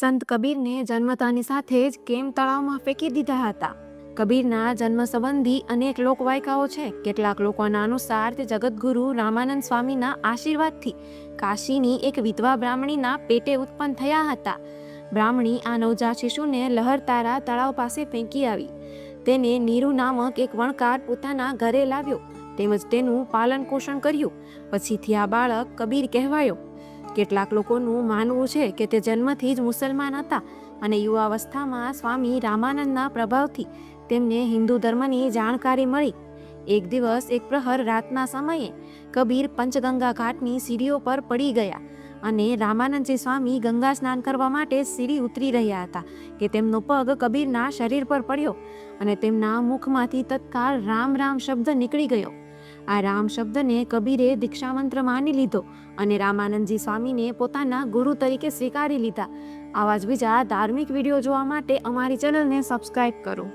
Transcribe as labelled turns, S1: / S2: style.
S1: સંત કબીરને જન્મતાની સાથે જ કેમ તળાવમાં ફેંકી દીધા હતા? કબીરના જન્મ સંબંધી અનેક લોકવાયકાઓ છે. કેટલાક લોકોના અનુસાર તે જગતગુરુ રામાનંદ સ્વામીના આશીર્વાદથી કાશીની એક વિધવા બ્રાહ્મણીના પેટે ઉત્પન્ન થયા હતા. બ્રાહ્મણી આ નવજાત શિશુને લહરતારા તળાવ પાસે ફેંકી આવી. તેને નીરુ નામક એક વણકાર પોતાના ઘરે લાવ્યો. તેમજ તેનું પાલન પોષણ કર્યું. પછીથી આ બાળક કબીર કહેવાયો. કેટલાક લોકોનું માનવું છે કે તે જન્મથી જ મુસલમાન હતા અને યુવાવસ્થામાં સ્વામી રામાનંદના પ્રભાવથી તેમને હિન્દુ ધર્મની જાણકારી મળી. એક દિવસ, એક પ્રહર રાતના સમયે કબીર પંચગંગા ઘાટની સીડીઓ પર પડી ગયા અને રામાનંદજી સ્વામી ગંગા સ્નાન કરવા માટે સીડી ઉતરી રહ્યા હતા કે તેમનો પગ કબીરના શરીર પર પડ્યો અને તેમના મુખમાંથી તત્કાળ રામ રામ શબ્દ નીકળી ગયો. આ રામ શબ્દને કબીરે દીક્ષામંત્ર માની લીધો અને રામાનંદજી સ્વામીને પોતાના ગુરુ તરીકે સ્વીકારી લીધા. આવા જ બીજા ધાર્મિક વીડિયો જોવા માટે અમારી ચેનલને સબસ્ક્રાઈબ કરો.